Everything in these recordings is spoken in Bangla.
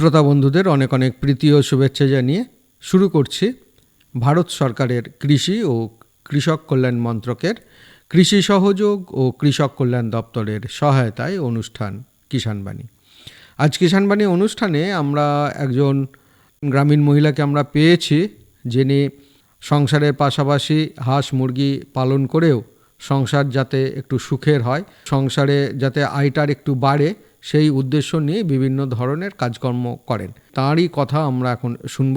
শ্রোতা বন্ধুদের অনেক অনেক প্রীতি ও শুভেচ্ছা জানিয়ে শুরু করছি ভারত সরকারের কৃষি ও কৃষক কল্যাণ মন্ত্রকের কৃষি সহযোগ ও কৃষক কল্যাণ দপ্তরের সহায়তায় অনুষ্ঠান কিষাণবাণী। আজ কিষাণবাণী অনুষ্ঠানে আমরা একজন গ্রামীণ মহিলাকে আমরা পেয়েছি, যিনি সংসারের পাশাপাশি হাঁস মুরগি পালন করেও সংসার যাতে একটু সুখের হয়, সংসারে যাতে আয়টার একটু বাড়ে সেই উদ্দেশ্য নিয়ে বিভিন্ন ধরনের কাজকর্ম করেন। তাঁরই কথা আমরা এখন শুনব।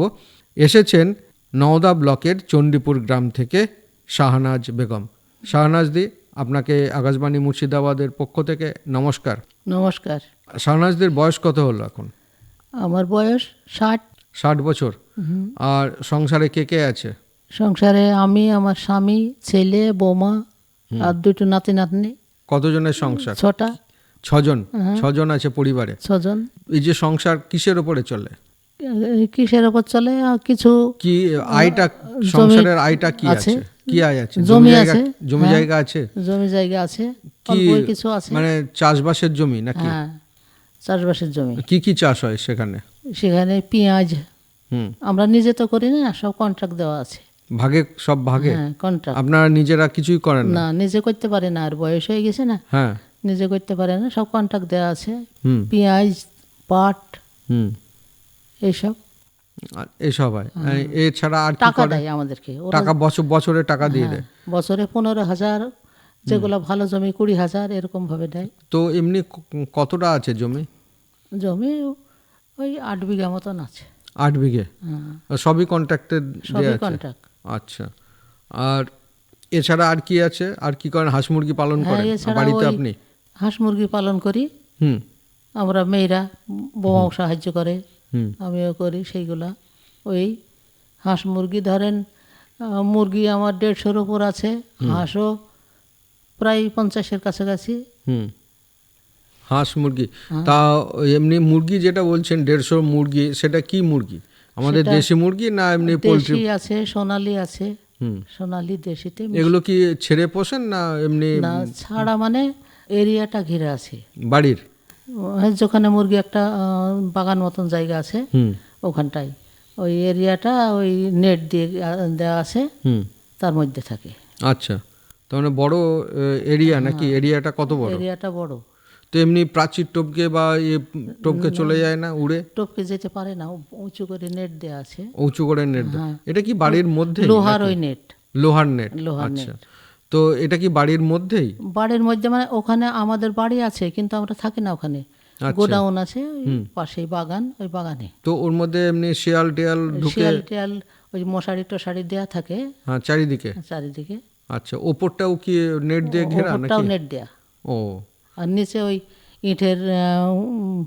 এসেছেন নওদা ব্লকের চণ্ডীপুর গ্রাম থেকে শাহনাজ বেগম। শাহনাজ দি আপনাকে আকাশবাণী মুর্শিদাবাদের পক্ষ থেকে নমস্কার। নমস্কার। শাহনাজদের বয়স কত হলো এখন? আমার বয়স ষাট। ষাট বছর। আর সংসারে কে কে আছে? সংসারে আমি আমার স্বামী ছেলে বৌমা আর দুটো নাতি নাতনি কতজনের সংসার? ছটা। ছজন ছজন আছে পরিবারে। ছজন। এই যে সংসার কিসের উপরে চলে? কিসের ওপর চলে? আর কিছু কি আয়টা সংসারের আয়টা কি আছে। কি আয় আছে? জমি আছে, জমি হ্যাঁ। জায়গা আছে? জমি জায়গা আছে কি কিছু আছে। মানে চাষবাসের জমি নাকি? হ্যাঁ চাষবাসের জমি। কি কি চাষ হয় সেখানে? সেখানে পেঁয়াজ। হুম। আমরা নিজে তো করি না সব কন্ট্রাক্ট দেওয়া আছে। ভাগে সব ভাগে? হ্যাঁ কন্ট্রাক্ট আপনারা নিজেরা কিছুই করেন না? না নিজে করতে পারে না আর বয়স হয়ে গেছে না। হ্যাঁ। নিজে করতে পারে না সব কন্ট্রাক্ট দেওয়া আছে। পেঁয়াজ পাট হুম। এইসব আর এসব হয়। এছাড়া আর কি টাকা দেয় আমাদেরকে। টাকা বছর বছরে টাকা দিয়ে দেয়। বছরে পনেরো হাজার যেগুলো ভালো জমি কুড়ি হাজার এরকম ভাবে দেয়। তো এমনি কতটা আছে জমি? জমি ওই আট বিঘা মতন আছে। আট বিঘে? হ্যাঁ, সবই কন্ট্রাক্টের সবই কন্ট্রাক্ট আচ্ছা। আর এছাড়া আর কি আছে? আর কি করেন? হাঁস মুরগি পালন হ্যাঁ করেন? বাড়িতে আপনি? হাঁস মুরগি পালন করি। হুম। আমরা মেয়েরা বৌমাও সাহায্য করে হুম। আমিও করি সেইগুলা। ওই হাঁস মুরগি ধরেন মুরগি আমার দেড়শোর উপর আছে হাঁসও প্রায় পঞ্চাশের কাছাকাছি। হুম। হাঁস মুরগি হ্যাঁ। তা এমনি মুরগি যেটা বলছেন দেড়শো মুরগি সেটা কি মুরগি? আমাদের দেশি মুরগি না এমনি পোলট্রি? আছে সোনালি আছে। হুম। সোনালি দেশিতে এগুলো কি ছেড়ে পোষেন না এমনি না ছাড়া মানে এরিয়াটা ঘিরে আছে। বাড়ির? যেখানে মুরগি একটা বাগান মতন জায়গা আছে হুম। ওখানটায় ওই এরিয়াটা ওই নেট দিয়ে দেওয়া আছে হুম। তার মধ্যে থাকে। আচ্ছা। তার মানে বড় এরিয়া নাকি? এরিয়াটা কত বড়? এরিয়াটা বড়। তো এমনি প্রাচীর টপকে বা ইয়ে টপকে চলে যায় না উড়ে? টপকে যেতে পারে না উঁচু করে নেট দেওয়া আছে। উঁচু করে নেট। হ্যাঁ। এটা কি বাড়ির মধ্যে? লোহার ওই নেট। লোহার নেট। লোহার আচ্ছা। তো এটা কি বাড়ির মধ্যেই? বাড়ির মধ্যে মানে ওখানে আমাদের বাড়ি আছে কিন্তু আমরা থাকি না ওখানে। আচ্ছা। গোডাউন আছে পাশেই বাগান ওই বাগানে। তো ওর মধ্যে এমনি শিয়াল টিয়াল ঢুকে শিয়াল টিয়াল ওই মশারি টশারি দেওয়া থাকে। হ্যাঁ চারিদিকে? চারিদিকে। আচ্ছা ওপরটাও কি নেট দিয়ে ঘেরা ওপরটাও নেট দেয়া। ও। আর নিচে ওই ইটের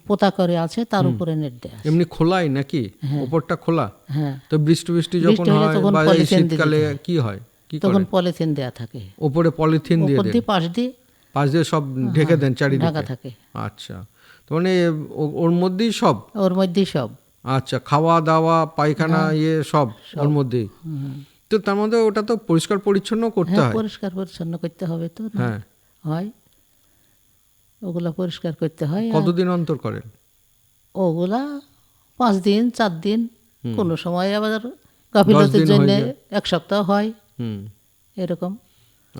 পোতা করে আছে তার উপরে নেট দেয়া এমনি খোলাই নাকি? ওপরটা খোলা? হ্যাঁ। তো বৃষ্টি বৃষ্টি যখন হয় বা দিয়ে শীতকালে হয়। কি হয়? কি তখন পলিথিন দেয়া থাকে। ওপরে পলিথিন দিয়ে উপর পাশ দিয়ে পাশ দিয়ে সব ঢেকে দেন ঢাকা থাকে। আচ্ছা। তো মানে ওর মধ্যেই সব? ওর মধ্যেই সব। আচ্ছা খাওয়া দাওয়া পায়খানা হ্যাঁ। ইয়ে সব ওর মধ্যেই? তো তার মধ্যে ওটা তো পরিষ্কার পরিচ্ছন্ন করতে হ্যাঁ হয়? পরিষ্কার পরিচ্ছন্ন করতে হবে তো হ্যাঁ। হয়। ওগুলা পরিষ্কার করতে হয় কতদিন অন্তর করেন? ওগুলা পাঁচ দিন চার দিন। কোনো সময় আবার গাফিলতির জন্য এক সপ্তাহ হয়। এরকম।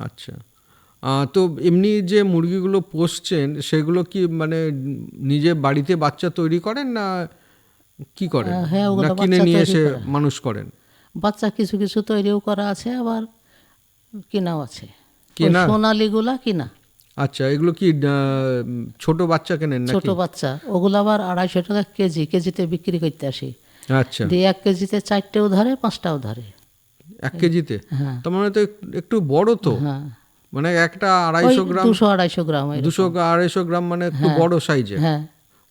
আচ্ছা। তো এমনি যে মুরগিগুলো পোষছেন সেগুলো কি মানে নিজে বাড়িতে বাচ্চা তৈরি করেন না কি করেন? হ্যাঁ, ওগুলো কিনে নিয়ে এসে মানুষ করেন? বাচ্চা কিছু কিছু তৈরিও করা আছে আবার কেনাও আছে। কেনা? সোনালিগুলা কিনা। আচ্ছা এগুলো কি ছোট বাচ্চা কেনেন নাকি? ছোট বাচ্চা। ওগুলো আবার আড়াইশো টাকা কেজি কেজিতে বিক্রি করতে আসি। আচ্ছা। দিয়ে এক কেজিতে চারটেও ধরে পাঁচটাও ধরে। এক কেজিতে? হ্যাঁ। তার মানে তো একটু বড় তো। হ্যাঁ। মানে একটা আড়াইশো গ্রাম দুশো আড়াইশো গ্রাম দুশো আড়াইশো গ্রাম মানে একটু বড় সাইজের। হ্যাঁ।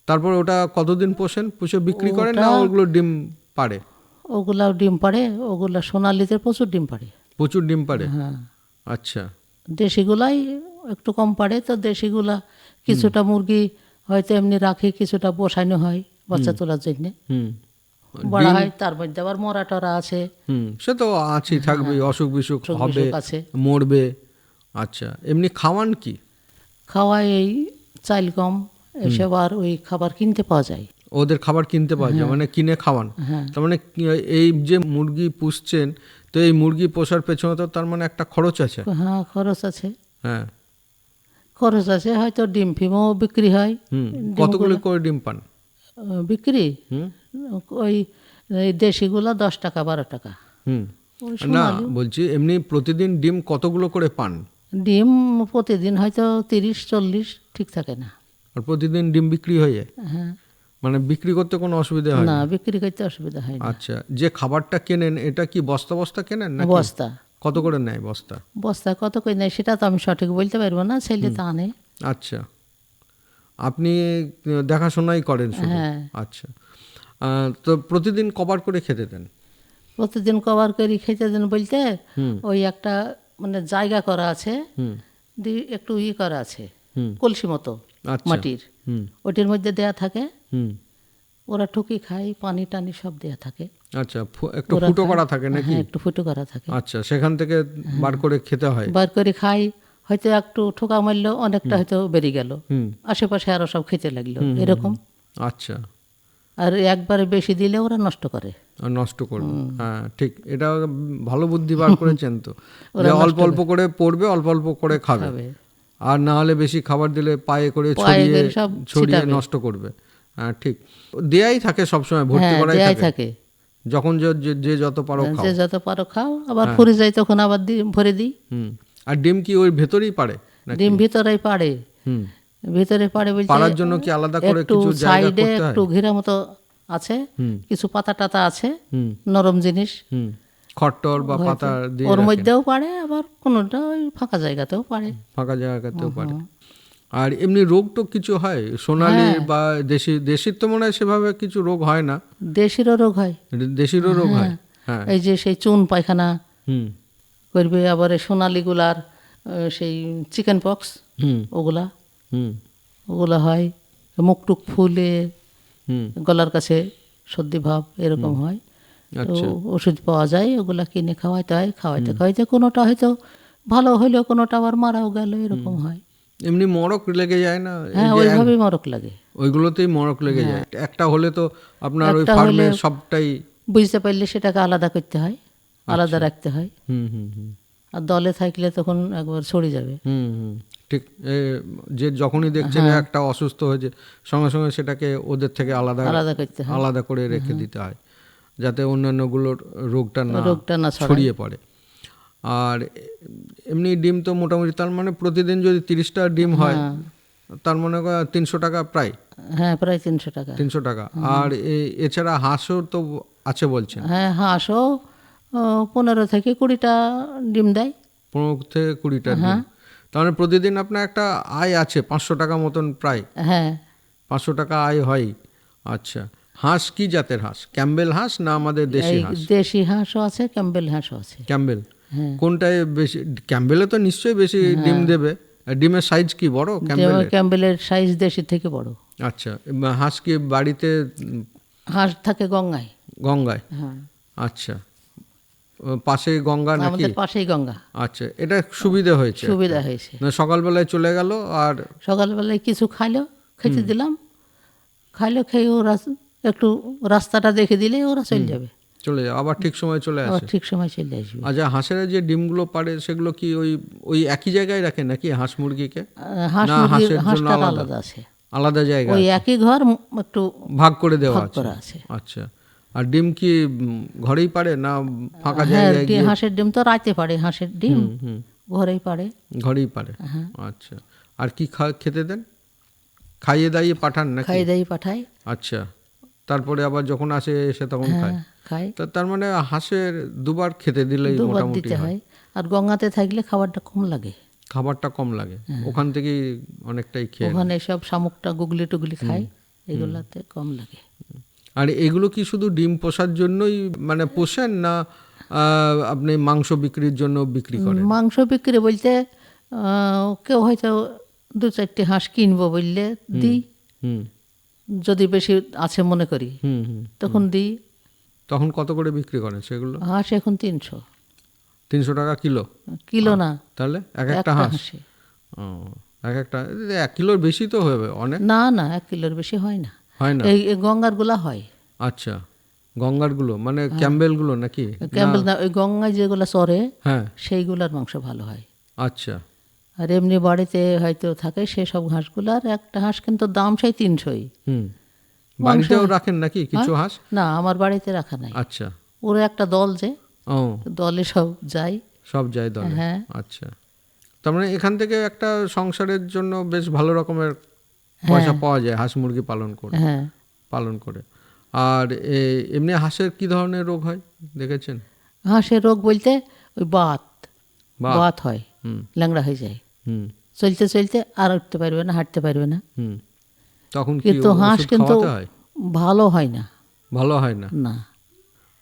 তারপর ওটা কতদিন পোষেন? পুষে বিক্রি করেন না ওগুলো ডিম পারে ওগুলাও ডিম পাড়ে ওগুলা সোনালিতে প্রচুর ডিম পাড়ে। প্রচুর ডিম পারে হ্যাঁ। আচ্ছা। দেশিগুলাই একটু কম পারে তো দেশিগুলা কিছুটা মুরগি হয়তো এমনি রাখি কিছুটা বসানো হয় বাচ্চা তোলার জন্য। বড় হয় তার মধ্যে আবার মরা টরা আছে। হুম সে তো আছেই থাকবেই অসুখ বিসুখ হবে আছে। মরবে। আচ্ছা এমনি খাওয়ান কি? খাওয়ায় এই চাইল কম এসব আর ওই খাবার কিনতে পাওয়া যায়। ওদের খাবার কিনতে পাওয়া যায় মানে কিনে খাওয়ান। হ্যাঁ। তার মানে এই যে মুরগি পুষছেন তো এই মুরগি পোষার পেছনে তো তার মানে একটা খরচ আছে। হ্যাঁ খরচ আছে। হ্যাঁ। খরচ আছে হয়তো ডিম ফিমও বিক্রি হয়। হুম কতগুলি করে ডিম পান? বিক্রি? হুম। ওই দেশিগুলা দশ টাকা বারো টাকা। হুম। না বলছি এমনি প্রতিদিন ডিম কতগুলো করে পান? ডিম প্রতিদিন হয়তো তিরিশ চল্লিশ ঠিক থাকে না। আর প্রতিদিন ডিম বিক্রি হয়ে যায়? হ্যাঁ। মানে বিক্রি করতে কোনো অসুবিধা হয় না বিক্রি করতে অসুবিধা হয় না। আচ্ছা যে খাবারটা কেনেন এটা কি বস্তা বস্তা কেনেন না বস্তা। কত করে নেয় বস্তা? বস্তা কত করে নেয় সেটা তো আমি সঠিক বলতে পারব না ছেলে তা আনে আচ্ছা। আপনি দেখাশোনাই করেন শুধু? হ্যাঁ। আচ্ছা। তো প্রতিদিন কবার করে খেতে দেন? প্রতিদিন কভার করি খেতে দেন বলতে। ওই একটা মানে জায়গা করা আছে একটু ই করা আছে কলসি মতো আচ্ছা। মাটির। হুম। ওটির মধ্যে দেয়া থাকে। হুম। ওরা ঠুকি খায় পানি টানি সব দেয়া থাকে। আচ্ছা একটু ফুটো করা থাকে নাকি? হ্যাঁ একটু ফুটো করা থাকে। আচ্ছা সেখান থেকে বার করে খেতে হয়। বার করে খাই হয়তো একটু ঠোকা মারলো অনেকটা হয়তো বেরিয়ে গেল। হুম। আশেপাশে আরও সব খেতে লাগল এরকম। আচ্ছা। আর একবারে বেশি দিলে ওরা নষ্ট করে। নষ্ট করবে। হ্যাঁ ঠিক। এটা ভালো বুদ্ধি বার করেছেন তো। অল্প অল্প করে। পড়বে অল্প অল্প করে খাবে। আর না হলে বেশি খাবার দিলে পায়ে করে ছড়িয়ে ছড়িয়ে নষ্ট করবে। হ্যাঁ ঠিক। দেয়াই থাকে সবসময় ভর্তি হ্যাঁ করাই থাকে। যখন যে- যত পারো খাও। যে যত পারো খাও আবার হ্যাঁ। ফুরে যায় তখন আবার দিই ভরে দিই। হুম। আর ডিম কি ওই ভেতরেই পারে ডিম ভিতরেই পাড়ে। হুম। ভিতরে পারে পাড়ার জন্য কি আলাদা করে একটু সাইডে করতে হয়? একটু ঘেরা মতো আছে কিছু পাতা টাতা আছে নরম জিনিস। খট্টর বা পাতা দিয়ে ওর মধ্যেও পারে আবার কোনোটা ওই ফাঁকা জায়গাতেও পারে। ফাঁকা জায়গাতেও পারে। আর এমনি রোগ তো কিছু হয়? সোনালি হ্যাঁ। বা দেশি দেশির তো মনে হয় সেভাবে কিছু রোগ হয় না। দেশিরও রোগ হয়। দেশিরও রোগ হয়? হ্যাঁ। এই যে সেই চুন পায়খানা হুম। করবে আবার সোনালিগুলার সেই চিকেন পক্স হুম। ওগুলা। ওগুলা হয় মুখটুক ফুলে হুম। গলার কাছে সর্দি ভাব এরকম হয়। তো আচ্ছা। ওষুধ পাওয়া যায় ওগুলা কিনে খাওয়াইতে হয় খাওয়াইতে খাওয়াইতে কোনোটা হয়তো ভালো হইল কোনোটা আবার মারাও গেল এরকম হয়। এমনি মরক লেগে যায় না? হ্যাঁ ওইভাবেই মরক লাগে। ওইগুলোতেই মরক লেগে যায়। একটা হলে তো আপনার ওই হ্যাঁ। ফার্মে সবটাই বুঝতে পারলে সেটাকে আলাদা করতে হয় আলাদা আচ্ছা। রাখতে হয়। হুম হুম হুম। আর দলে থাকলে তখন একবার ছড়ে যাবে। হুম ঠিক। যে যখনই দেখছেন হ্যাঁ। একটা অসুস্থ হয়েছে সঙ্গে সঙ্গে সেটাকে ওদের থেকে আলাদা আলাদা করতে হয়। আলাদা করে রেখে দিতে হয় যাতে অন্যান্যগুলোর রোগটা না রোগটা না ছড়ায়। পড়ে। আর এমনি ডিম তো মোটামুটি তার মানে প্রতিদিন যদি তিরিশটা ডিম হয় তার মনে করেন তিনশো টাকা প্রায়। হ্যাঁ প্রায় তিনশো টাকা। তিনশো টাকা। আর এছাড়া হাঁসও তো আছে বলছেন। হ্যাঁ হাঁসও পনেরো থেকে কুড়িটা ডিম দেয়। পনেরো থেকে কুড়িটা হ্যাঁ। মানে প্রতিদিন আপনার একটা আয় আছে পাঁচশো টাকা মতন প্রায়। হ্যাঁ। পাঁচশো টাকা আয় হয়। আচ্ছা। হাঁস কি জাতের হাঁস? ক্যাম্বেল হাঁস না আমাদের দেশি হাঁস? দেশি হাঁসও আছে ক্যাম্বেল হাঁসও আছে। ক্যাম্বেল। হ্যাঁ। কোনটায় বেশি? ক্যাম্বেলে তো নিশ্চয়ই বেশি ডিম দেবে। ডিমের সাইজ কি বড় ক্যাম্বেল যেমন ক্যাম্বেলের সাইজ দেশি থেকে বড়। আচ্ছা। হাঁস কি বাড়িতে হাঁস থাকে গঙ্গায়। গঙ্গায়? হ্যাঁ। আচ্ছা। পাশে গঙ্গা নাকি? আমাদের পাশেই গঙ্গা। আচ্ছা এটা সুবিধা হয়েছে। সুবিধা হয়েছে। না, সকালবেলায় চলে গেল আর সকালবেলায় কিছু খাইলো খেতে দিলাম। খাইলো খেয়ে ওরা একটু রাস্তাটা দেখে দিলে ওরা চলে যাবে। চলে যাও আবার ঠিক সময় চলে আবার আসে। ঠিক সময় চলে আসবে। আচ্ছা হাঁসের যে ডিমগুলো পারে সেগুলো কি ওই ওই একই জায়গায় রাখে নাকি হাঁস মুরগিকে? হাঁস হাঁসের জন্য আলাদা? আছে। আলাদা জায়গা ওই একই ঘর একটু ভাগ করে দেওয়া আছে। আচ্ছা। আর ডিম কি ঘরেই পারে না ফাঁকা হ্যাঁ জায়গায় হাঁসের ডিম তো রাইতে পারে হাঁসের ডিম ঘরেই পারে ঘরেই পারে হ্যাঁ। আচ্ছা। আর কি খেতে দেন? খাইয়ে দাইয়ে পাঠান না খাইয়ে দাইয়ে পাঠাই। আচ্ছা। তারপরে আবার যখন আসে এসে তখন খায়। হ্যাঁ খাই তা তার মানে হাঁসের দুবার খেতে দিলেই মোটামুটি হয়। আর গঙ্গাতে থাকলে খাবারটা কম লাগে। খাবারটা কম লাগে। ওখান থেকেই অনেকটাই খেয়ে। ওখানে সব শামুকটা গুগলি টুগলি খায়। এগুলাতে কম লাগে। আর এগুলো কি শুধু ডিম পোষার জন্যই মানে পোষেন না আপনি মাংস বিক্রির জন্য বিক্রি করেন? মাংস বিক্রি বলতে কেউ হয়তো দু চারটে হাঁস কিনবো বললে দিই। যদি বেশি আছে মনে করি তখন দিই। তখন কত করে বিক্রি করেন সেগুলো? হাঁস এখন তিনশো। তিনশো টাকা কিলো? কিলো না। তাহলে এক একটা হাঁস? এক একটা এক কিলোর বেশি তো হবে অনেক। না না এক কিলোর বেশি হয় না। হয় না? এই এই গঙ্গারগুলা হয়। আচ্ছা গঙ্গারগুলো মানে ক্যাম্বেলগুলো নাকি? ক্যাম্বেল না ওই গঙ্গায় যেগুলো চরে হ্যাঁ। সেইগুলার মাংস ভালো হয়। আচ্ছা। আর এমনি বাড়িতে হয়তো থাকে সেসব হাঁসগুলার একটা হাঁস কিন্তু দাম সেই তিনশোই। হুম। বাড়িতেও রাখেন নাকি কিছু হাঁস? না আমার বাড়িতে রাখা নাই। আচ্ছা। ওরা একটা দল যে ও। দলে সব যায়। সব যায় দলে? হ্যাঁ। আচ্ছা। তার মানে এখান থেকে একটা সংসারের জন্য বেশ ভালো রকমের পয়সা পাওয়া যায় হাঁস মুরগি পালন করে হ্যাঁ। পালন করে। আর এমনি হাঁসের কি ধরনের রোগ হয় দেখেছেন? হাঁসের রোগ বলতে ওই বাত বাত। হয় হুম। ল্যাংড়া হয়ে যায়। হুম। চলতে চলতে আর উঠতে পারবে না হাঁটতে পারবে না। হুম। তখন কিন্তু হাঁস কিন্তু হয়? ভালো হয় না। ভালো হয় না? না।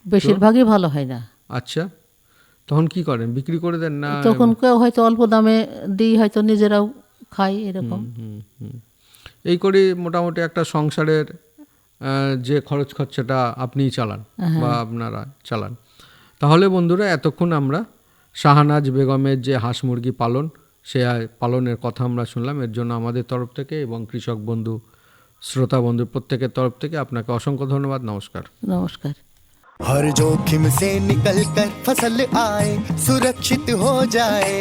বেশিরভাগই ভালো হয় না। আচ্ছা। তখন কি করেন? বিক্রি করে দেন না তখন কেউ হয়তো অল্প দামে দিই হয়তো নিজেরাও খাই এরকম। হুম, হুম। এই করে মোটামুটি একটা সংসারের আহ, যে খরচ খরচাটা আপনিই চালান বা আপনারা চালান তাহলে বন্ধুরা এতক্ষণ আমরা শাহানাজ বেগমের যে হাঁস মুরগি পালন সে পালনের কথা আমরা শুনলাম এর জন্য আমাদের তরফ থেকে এবং কৃষক বন্ধু শ্রোতা বন্ধু প্রত্যেকের তরফ থেকে আপনাকে অসংখ্য ধন্যবাদ নমস্কার নমস্কার हर जोखिम से निकल कर फसल आए सुरक्षित हो जाए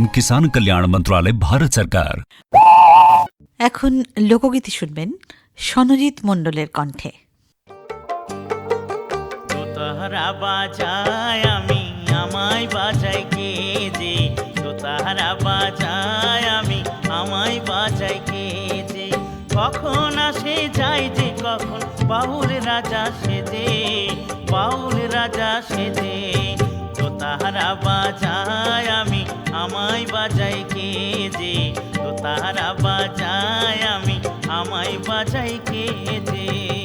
এবং কিষাণ কল্যাণ মন্ত্রণালয় ভারত সরকার এখন লোকগীতি শুনবেন সনজিৎ মণ্ডলের কণ্ঠে। তোহারা বাজায় আমি আমায় বাজাই কে যে? তোহারা বাজায় আমি আমায় বাজাই কে যে? কখন আসে যায় যে কখন বাউল রাজা সেজে? বাউল রাজা সেজে। তাহারা বাজায় আমি, আমায় বাজাই কে যে? তো তাহারা বাজায় আমি, আমায় বাজাই কে যে?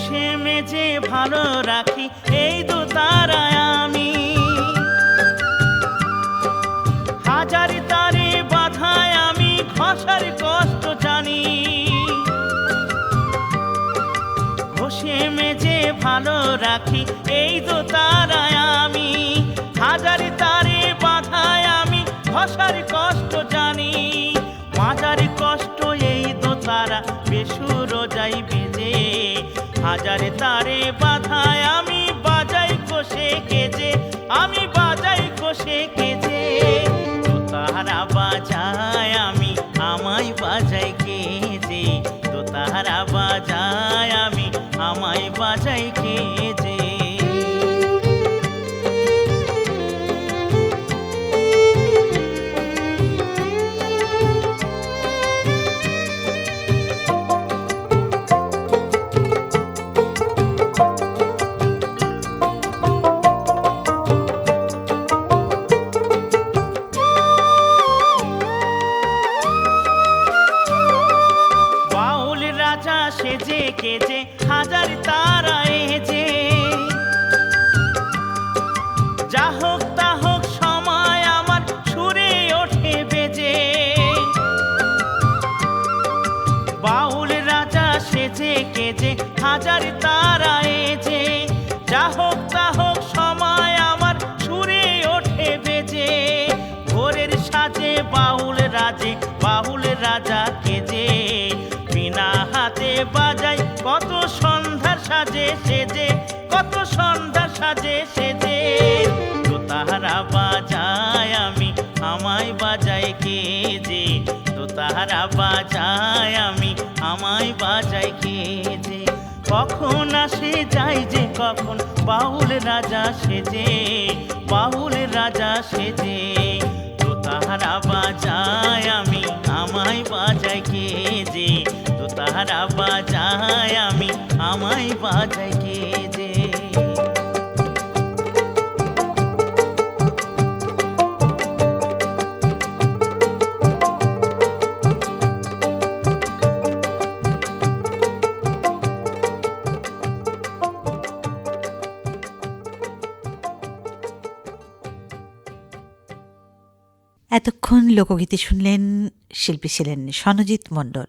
ঘষে মেজে ভালো রাখি, এই দু তারায় আমি। হাজার তারে বাধায় আমি ঘষার কষ্ট জানি। ঘষে মেজে ভালো রাখি, এই দু তারায় আমি। হাজার তারে বাধায় আমি ঘষার কষ্ট জানি। মাজার কষ্ট এই দো তারা, বেসুর যাই বেজে। হাজার তারে বাধায় আমি বাজাই কষে কেজে আমি বাজাই কষে কেজে তো তাহারা বাজায় আমি, আমায় বাজাই কেজে তো তাহারা বাজায় আমি, আমায় বাজাই কেজে বাউল রাজা কে যে? বিনা হাতে বাজাই, কত সন্ধ্যা সাজে সেজে, কত সন্ধ্যা সাজে সেজে। তো তাহারা বাজায় আমি, আমায় বাজায় কে যে? তো তাহারা বাজায় আমি, আমায় বাজায় কে যে? কখন আসে যাই যে, কখন বাউল রাজা সেজে বাউল রাজা সেজে। তাহারা বাজায় আমি আমায় বাজায় কে যে? তো তাহারা বাজায় আমি আমায় বাজায় কে এতক্ষণ লোকগীতি শুনলেন শিল্পী ছিলেন সনজিৎ মণ্ডল।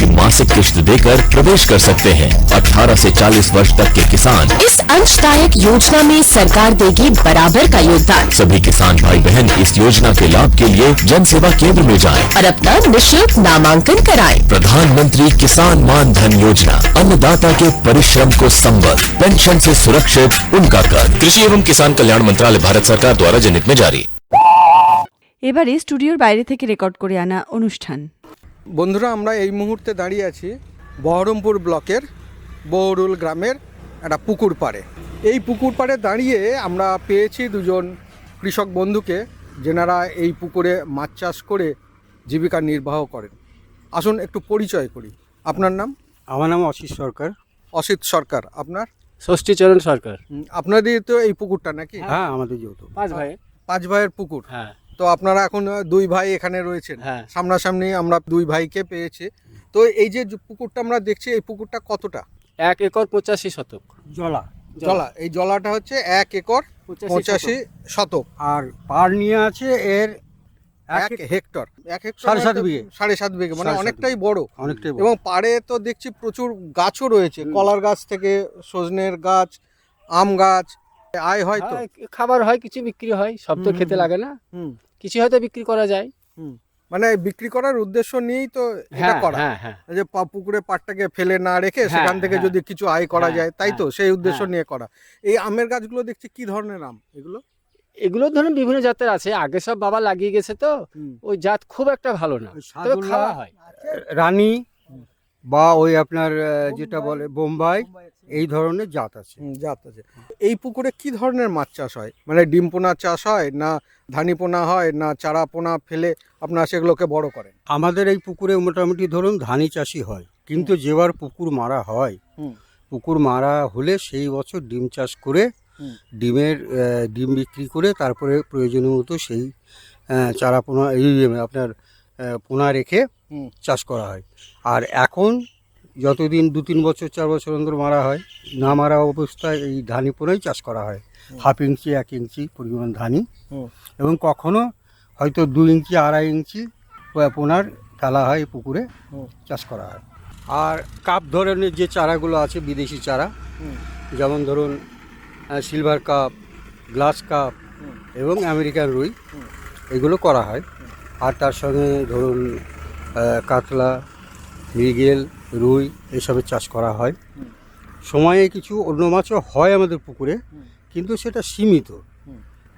की मासिक किश्त देकर प्रवेश कर सकते हैं 18 से 40 वर्ष तक के किसान इस अंशदायक योजना में सरकार देगी बराबर का योगदान सभी किसान भाई बहन इस योजना के लाभ के लिए जन सेवा केंद्र में जाएं। और अपना निशुल्क नामांकन कराएं। प्रधानमंत्री किसान मान धन योजना अन्नदाता के परिश्रम को संबल पेंशन से सुरक्षित उनका कर कृषि एवं किसान कल्याण मंत्रालय भारत सरकार द्वारा जनहित में जारी এবারে স্টুডিওর বাইরে থেকে রেকর্ড করে আনা অনুষ্ঠান বন্ধুরা আমরা এই মুহূর্তে দাঁড়িয়ে আছি বহরমপুর ব্লকের বহরুল গ্রামের একটা পুকুর পাড়ে। এই পুকুর পাড়ে দাঁড়িয়ে আমরা পেয়েছি দুজন কৃষক বন্ধুকে যেনারা এই পুকুরে মাছ চাষ করে জীবিকা নির্বাহ করেন। আসুন একটু পরিচয় করি। আপনার নাম? আমার নাম অসিত সরকার। অসিত সরকার আপনার? ষষ্ঠীচরণ সরকার। আপনাদের তো এই পুকুরটা নাকি? হ্যাঁ আমাদের যেহেতু। পাঁচ ভাই। পাঁচ ভাইয়ের পুকুর। হ্যাঁ। তো আপনারা এখন দুই ভাই এখানে রয়েছেন। হ্যাঁ। সামনাসামনি আমরা দুই ভাইকে পেয়েছি। তো এই যে পুকুরটা আমরা দেখছি এই পুকুরটা কতটা? এক একর পঁচাশি শতক। জলা। জলা। এই জলাটা হচ্ছে এক একর পঁচাশি শতক। আর পার নিয়ে আছে এর এক হেক্টর। এক হেক্টর সাড়ে সাত বিঘে। সাড়ে সাত বিঘে মানে অনেকটাই বড়। অনেকটাই এবং পাড়ে তো দেখছি প্রচুর গাছও রয়েছে। কলার গাছ থেকে সজনের গাছ আম গাছ আয় হয় তো। হ্যাঁ, খাবার হয় কিছু বিক্রি হয় সব তো খেতে লাগে না। হুম কিছু হয়তো বিক্রি করা যায়। হুম মানে বিক্রি করার উদ্দেশ্য নিয়েই তো এটা হ্যাঁ করা। হ্যাঁ হ্যাঁ। যে পা- পুকুরে পাটটাকে ফেলে না রেখে সেখান থেকে। যদি কিছু আয় করা যায় তাই তো? সেই উদ্দেশ্য। নিয়ে করা। এই আমের গাছগুলো দেখছি কি ধরনের আম? এগুলো? এগুলো ধরুন বিভিন্ন জাতের আছে। আগে সব বাবা লাগিয়ে গেছে তো। ওই জাত খুব একটা ভালো না। তবে খাওয়া হয়। রানী বা ওই আপনার যেটা বলে বোম্বাই। এই ধরনের জাত আছে। জাত আছে। এই পুকুরে কি ধরনের মাছ চাষ হয়? মানে ডিম পোনা চাষ হয় না ধানি পোনা হয় না চারা পোনা ফেলে আপনারা সেগুলোকে বড় করেন? আমাদের এই পুকুরে মোটামুটি ধরুন ধানি চাষই হয়। কিন্তু যেবার পুকুর মারা হয় পুকুর মারা হলে সেই বছর ডিম চাষ করে ডিমের ডিম বিক্রি করে তারপরে প্রয়োজনীয় মতো সেই চারা পোনা এই আপনার পোনা রেখে চাষ করা হয়। আর এখন যতদিন দু তিন বছর চার বছর অন্তর মারা হয় না মারা অবস্থায় এই ধানি পোনাই চাষ করা হয়। হাফ ইঞ্চি এক ইঞ্চি পরিমাণ ধানি এবং কখনো হয়তো দু ইঞ্চি আড়াই ইঞ্চি পোনার ফেলা হয় পুকুরে চাষ করা হয়। আর কাপ ধরনের যে চারাগুলো আছে বিদেশি চারা যেমন ধরুন সিলভার কাপ গ্লাস কাপ এবং আমেরিকান রুই এগুলো করা হয়। আর তার সঙ্গে ধরুন কাতলা মৃগেল রুই এসবের চাষ করা হয়। সময়ে কিছু অন্য মাছও হয় আমাদের পুকুরে কিন্তু সেটা সীমিত।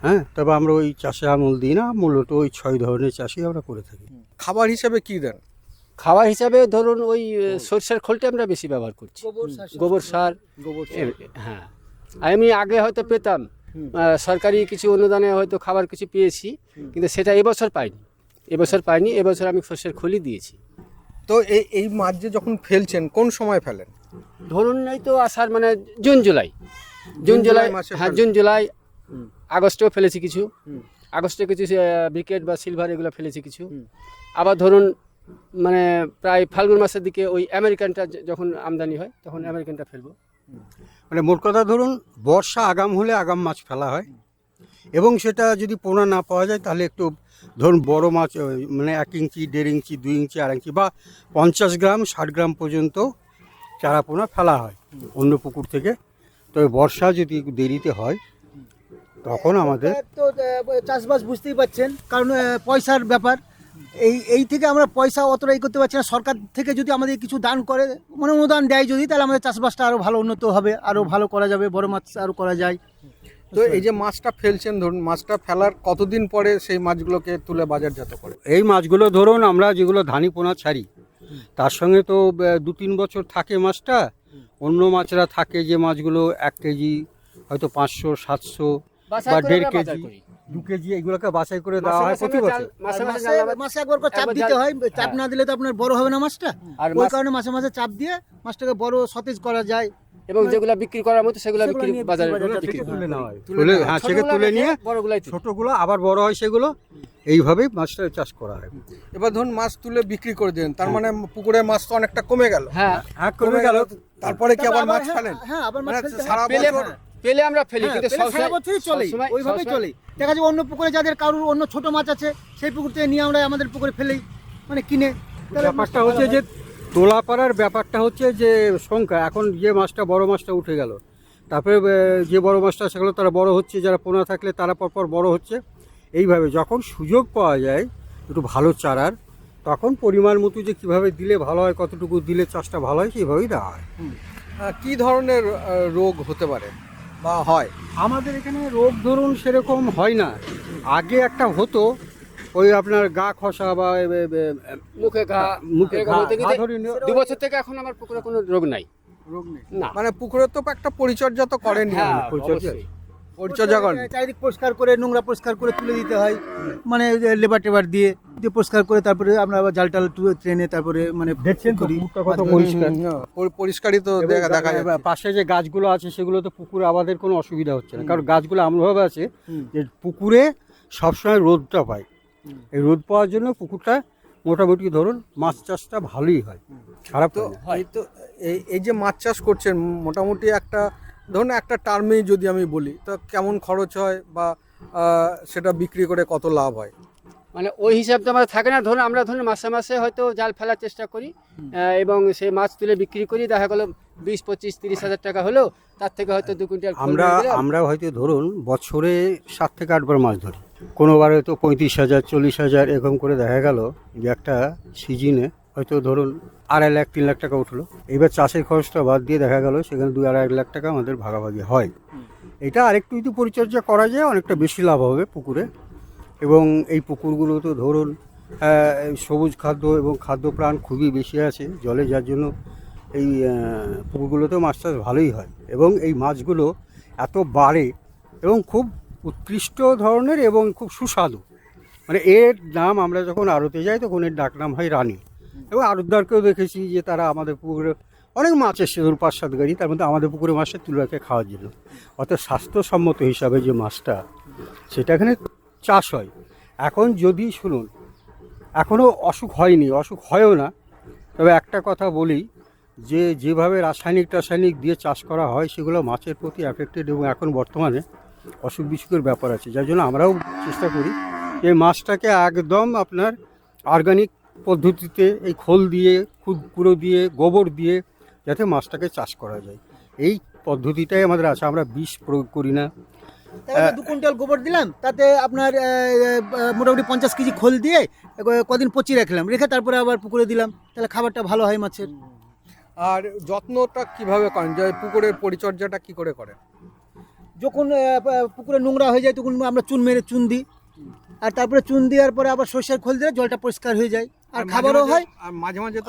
হ্যাঁ তবে আমরা ওই চাষে আমল দিই না মূলত ওই ছয় ধরনের চাষই আমরা করে থাকি। খাবার হিসাবে কি দেন? খাবার হিসাবে ধরুন ওই সরষের খোলটা আমরা বেশি ব্যবহার করছি। গোবর সার গোবর হ্যাঁ। আমি আগে হয়তো পেতাম সরকারি কিছু অনুদানে হয়তো খাবার কিছু পেয়েছি কিন্তু সেটা এবছর পাইনি। এবছর পাইনি এবছর আমি সরষের খোলই দিয়েছি। তো এই এই মাছ যে যখন ফেলছেন কোন সময় ফেলেন? ধরুন এই তো আসার মানে জুন জুলাই। জুন জুলাই হ্যাঁ জুন জুলাই আগস্টেও ফেলেছি কিছু। আগস্টে কিছু ব্রিকেট বা সিলভার এগুলো ফেলেছি কিছু। আবার ধরুন মানে প্রায় ফাল্গুন মাসের দিকে ওই আমেরিকানটা যখন আমদানি হয় তখন আমেরিকানটা ফেলব। মানে মোট কথা ধরুন বর্ষা আগাম হলে আগাম মাছ ফেলা হয়। এবং সেটা যদি পোনা না পাওয়া যায় তাহলে একটু ধরুন বড় মাছ মানে এক ইঞ্চি, দেড় ইঞ্চি, দুই ইঞ্চি, আড়াই ইঞ্চি বা পঞ্চাশ গ্রাম, ষাট গ্রাম পর্যন্ত চারা পোনা ফেলা হয় অন্য পুকুর থেকে। তবে বর্ষা যদি দেরিতে হয়, তখন আমাদের তো চাষবাস বুঝতেই পাচ্ছেন। কারণ পয়সার ব্যাপার। এই এই থেকে আমরা পয়সা অতটা করতে পারছি না। সরকার থেকে যদি আমাদের কিছু দান করে মানে অনুদান দেয় যদি, তাহলে আমাদের চাষবাসটা আরও ভালো উন্নত হবে আরও ভালো করা যাবে, বড় মাছ আরও করা যায়। তো এই যে মাছটা ফেলছেন ধরুন মাছটা ফেলার কতদিন পরে সেই মাছগুলোকে তুলে বাজারজাত করে এই মাছগুলো ধরুন আমরা যেগুলো ধানি পোনা ছাড়ি তার সঙ্গে তো দু তিন বছর থাকে মাছটা অন্য মাছরা থাকে যে মাছগুলো এক কেজি হয়তো পাঁচশো সাতশো বা দেড় কেজি দু কেজি এগুলোকে বাছাই করে দেওয়া মাসে হয় মাসে প্রতি বছর। মাসে একবার করে চাপ দিতে হয় চাপ। না দিলে তো আপনার বড় হবে না মাছটা। ওই কারণে মাসে মাসে চাপ দিয়ে মাছটাকে বড় সতেজ করা যায়। এবং যেগুলো বিক্রি করার মতো সেগুলো সেগুলো বিক্রি বাজারে বিক্রি তুলে নেওয়া হয়। তুলে হ্যাঁ সেকে ছোটগুলো তুলে নিয়ে বড়গুলাই ছোটগুলো আবার বড় হয় সেগুলো এইভাবেই মাছটা চাষ করা হয়। এবার ধরুন মাছ তুলে বিক্রি করে দিলেন তার মানে পুকুরে মাছ তো অনেকটা কমে গেল। হ্যাঁ। হ্যাঁ কমে গেল। তারপরে কি আবার মাছ হ্যাঁ, ফেলেন? হ্যাঁ আবার মাছ মানে। সারা পেলে বছর পেলে আমরা ফেলি হ্যাঁ, কিন্তু সারা বছরই চলে সবসময়- ওইভাবে সবসময়- চলে দেখা যাবে অন্য পুকুরে যাদের কারুর অন্য ছোট মাছ আছে সেই পুকুর থেকে নিয়ে আমরা আমাদের পুকুরে ফেলেই মানে কিনে। তাহলে ব্যাপারটা মাছটা হচ্ছে যে। তোলা পাড়ার ব্যাপারটা হচ্ছে যে সংখ্যা এখন যে মাছটা বড় মাছটা উঠে গেল তারপরে যে বড় মাছটা সেগুলো তারা বড় হচ্ছে যারা পোনা থাকলে তারা পরপর বড় হচ্ছে। এইভাবে যখন সুযোগ পাওয়া যায় একটু ভালো চারার তখন পরিমাণ মতো যে কীভাবে দিলে ভালো হয় কতটুকু দিলে চাষটা ভালো হয় সেইভাবেই দেওয়া হয়। কি ধরনের রোগ হতে পারে বা হয়? আমাদের এখানে রোগ ধরুন সেরকম হয় না। আগে একটা হতো ওই আপনার গা খসা বা মুখে ঘা মুখে ঘা দু বছর থেকে এখন আমার পুকুরে কোনো রোগ নাই। রোগ নেই। না। মানে পুকুরের তো একটা পরিচর্যা তো করেনি হ্যাঁ, পরিচর্যা। পরিচর্যা করেন। চারিদিক পরিষ্কার করে নোংরা পরিষ্কার করে তুলে দিতে হয়। মানে লেবার টেবার দিয়ে দিয়ে পরিষ্কার করে তারপরে আমরা আবার জাল টাল তুলে ট্রেনে তারপরে মানে দেখছেন করি। পরিষ্কারই তো দেখা দেখা এবার পাশে যে গাছগুলো আছে সেগুলো তো পুকুরে আবাদের কোনো অসুবিধা হচ্ছে না। কারণ গাছগুলো এমনভাবে আছে যে পুকুরে সবসময় রোদটা পায়। এই রোদ পাওয়ার জন্য পুকুরটা মোটামুটি ধরুন মাছ চাষটা ভালোই হয় খারাপ তো হয় এই তো এই এই যে মাছ চাষ করছেন মোটামুটি একটা ধরুন একটা টার্মেই যদি আমি বলি তো কেমন খরচ হয় বা সেটা বিক্রি করে কত লাভ হয়? মানে ওই হিসাব তো আমরা থাকে না ধরুন আমরা ধরুন মাসে মাসে হয়তো জাল ফেলার চেষ্টা করি এবং সেই মাছ তুলে বিক্রি করি দেখা গেলো বিশ পঁচিশ তিরিশ হাজার টাকা হলো তার থেকে হয়তো দু কুইন্টাল আমরা আমরা হয়তো ধরুন বছরে সাত থেকে আটবার মাছ ধরি। কোনোবার হয়তো পঁয়ত্রিশ হাজার চল্লিশ হাজার এরকম করে দেখা গেল যে একটা সিজনে হয়তো ধরুন আড়াই লাখ তিন লাখ টাকা উঠল। এবার চাষের খরচটা বাদ দিয়ে দেখা গেল সেখানে দুই আড়াই লাখ টাকা আমাদের ভাগাভাগি হয়। এটা আরেকটু যদি পরিচর্যা করা যায় অনেকটা বেশি লাভ হবে পুকুরে। এবং এই পুকুরগুলো তো ধরুন সবুজ খাদ্য এবং খাদ্য প্রাণ খুবই বেশি আছে জলে যার জন্য এই আহ, পুকুরগুলোতেও মাছ চাষ ভালোই হয়। এবং এই মাছগুলো এত বাড়ে এবং খুব উৎকৃষ্ট ধরনের এবং খুব সুস্বাদু। মানে এর নাম আমরা যখন আড়তে যাই, তখন এর ডাক নাম হয় রানী। এবং আড়তদারকেও দেখেছি যে তারা আমাদের পুকুরে অনেক মাছ এসছে ধরুন পাঁচ সাত গাড়ি, তার মধ্যে আমাদের পুকুরে মাছের তুলে রাখে খাওয়ার জন্য অর্থাৎ স্বাস্থ্যসম্মত হিসাবে যে মাছটা সেটা এখানে চাষ হয়। এখন যদি শুনুন এখনও অসুখ হয়নি, অসুখ হয়ও না। তবে একটা কথা বলি, যে যেভাবে রাসায়নিক টাসায়নিক দিয়ে চাষ করা হয়, সেগুলো মাছের প্রতি অ্যাফেক্টেড এবং এখন বর্তমানে অসুখ বিসুখের ব্যাপার আছে যার জন্য আমরাও চেষ্টা করি যে মাছটাকে একদম আপনার অর্গানিক পদ্ধতিতে এই খোল দিয়ে খুদ কুড়ো দিয়ে গোবর দিয়ে যাতে মাছটাকে চাষ করা যায়। এই পদ্ধতিটাই আমাদের আছে আমরা বিষ প্রয়োগ করি না। দু কুইন্টাল গোবর দিলাম তাতে আপনার মোটামুটি পঞ্চাশ কেজি খোল দিয়ে কদিন পচিয়ে রাখলাম রেখে তারপরে আবার পুকুরে দিলাম তাহলে খাবারটা ভালো হয় মাছের। আর যত্নটা কীভাবে করেন? যে পুকুরের পরিচর্যাটা কি করে করেন? যখন পুকুরে নোংরা হয়ে যায় তখন আমরা চুন মেরে চুন দিই। আর তারপরে চুন দেওয়ার পরে আবার সর্ষের খোল দিলে জলটা পরিষ্কার হয়ে যায়। আর খাবারও হয়। মাঝে মাঝে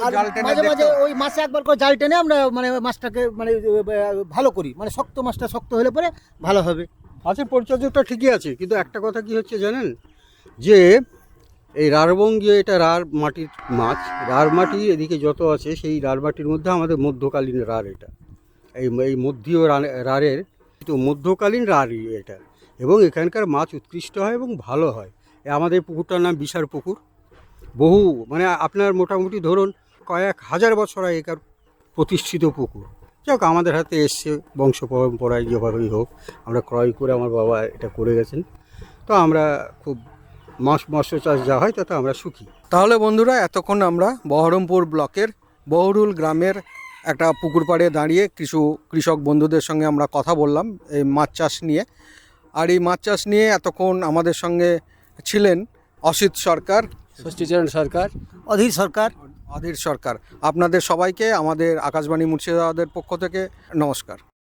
মাঝে মাঝে ওই মাসে একবার করে জাল টেনে আমরা মানে মাছটাকে মানে ভালো করি। মানে শক্ত মাছটা শক্ত হলে পরে ভালো হবে। মাছের পরিচর্যাটা ঠিকই আছে কিন্তু একটা কথা কি হচ্ছে জানেন? যে এই রারবঙ্গী এটা রার মাটির মাছ রার মাটি এদিকে যত আছে সেই রার মাটির মধ্যে আমাদের মধ্যকালীন রার এটা। এই এই মধ্যীয় রারের তো মধ্যকালীন রারই এটা। এবং এখানকার মাছ উৎকৃষ্ট হয় এবং ভালো হয়। আমাদের পুকুরটার নাম বিশার পুকুর। বহু মানে আপনার মোটামুটি ধরুন কয়েক হাজার বছর আগেকার প্রতিষ্ঠিত পুকুর। যাক, আমাদের হাতে এসছে বংশ পরম্পরায় যেভাবেই হোক। আমরা ক্রয় করে আমার বাবা এটা করে গেছেন। তো আমরা খুব মাছ, মৎস্য চাষ যা হয় তাতে আমরা সুখী। তাহলে বন্ধুরা, এতক্ষণ আমরা বহরমপুর ব্লকের বহরুল গ্রামের একটা পুকুর পাড়ে দাঁড়িয়ে কিছু কৃষক বন্ধুদের সঙ্গে আমরা কথা বললাম এই মাছ চাষ নিয়ে। আর এই মাছ চাষ নিয়ে এতক্ষণ আমাদের সঙ্গে ছিলেন অসিত সরকার। ষষ্ঠীচরণ সরকার। অধীর সরকার। অধীর সরকার। আপনাদের সবাইকে আমাদের আকাশবাণী মুর্শিদাবাদের পক্ষ থেকে নমস্কার।